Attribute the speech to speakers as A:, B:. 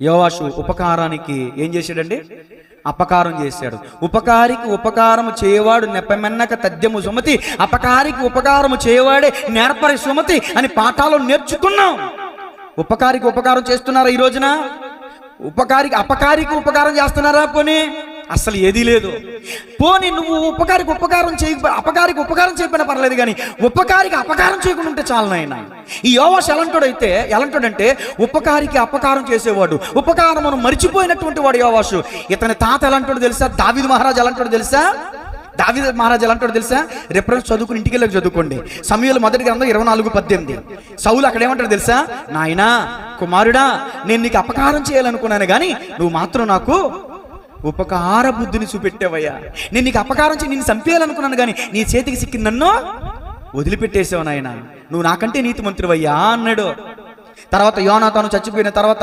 A: యోవాషు ఉపకారానికి ఏం చేశాడండి? అపకారం చేశాడు. ఉపకారికి ఉపకారము చేయవాడు నెప్పమెన్నక తద్యము సుమతి అపకారికి ఉపకారము చేయవాడే నేర్పరి సుమతి అని పాఠాలు నేర్చుకున్నాం. ఉపకారికి ఉపకారం చేస్తున్నారా ఈ రోజున? ఉపకారికి అపకారికి ఉపకారం చేస్తున్నారా పోనీ? అసలు ఏదీ లేదు. పోనీ నువ్వు ఉపకారికి ఉపకారం చేయ అపకారికి ఉపకారం చేయకపోయినా పర్లేదు కానీ ఉపకారికి అపకారం చేయకుండా ఉంటే చాలు నాయన. ఈ యోవాష ఎలాంటోడైతే ఎలాంటోడంటే ఉపకారికి అపకారం చేసేవాడు. ఉపకారమును మరిచిపోయినటువంటి వాడు యోవాషు. ఇతని తాత ఎలాంటోడు తెలుసా? దావిద్ మహారాజు ఎలాంటోడు తెలుసా? దావి మహారాజు ఎలాంటాడు తెలుసా? రిఫరెన్స్ చదువుకుని ఇంటికి వెళ్ళి చదువుకోండి. సమయంలో మొదటి గ్రంథం ఇరవై నాలుగు పద్దెనిమిది. సౌలు అక్కడ ఏమంటాడు తెలుసా? నాయనా కుమారుడా నేను నీకు అపకారం చేయాలనుకున్నాను కానీ నువ్వు మాత్రం నాకు ఉపకార బుద్ధిని చూపెట్టావయ్యా. నేను నీకు అపకారం చేయి నేను చంపేయాలనుకున్నాను కానీ నీ చేతికి సిక్కి నన్ను వదిలిపెట్టేసావు నాయన. నువ్వు నాకంటే నీతి మంత్రివయ్యా అన్నాడు. తర్వాత యోనాతాను చచ్చిపోయిన తర్వాత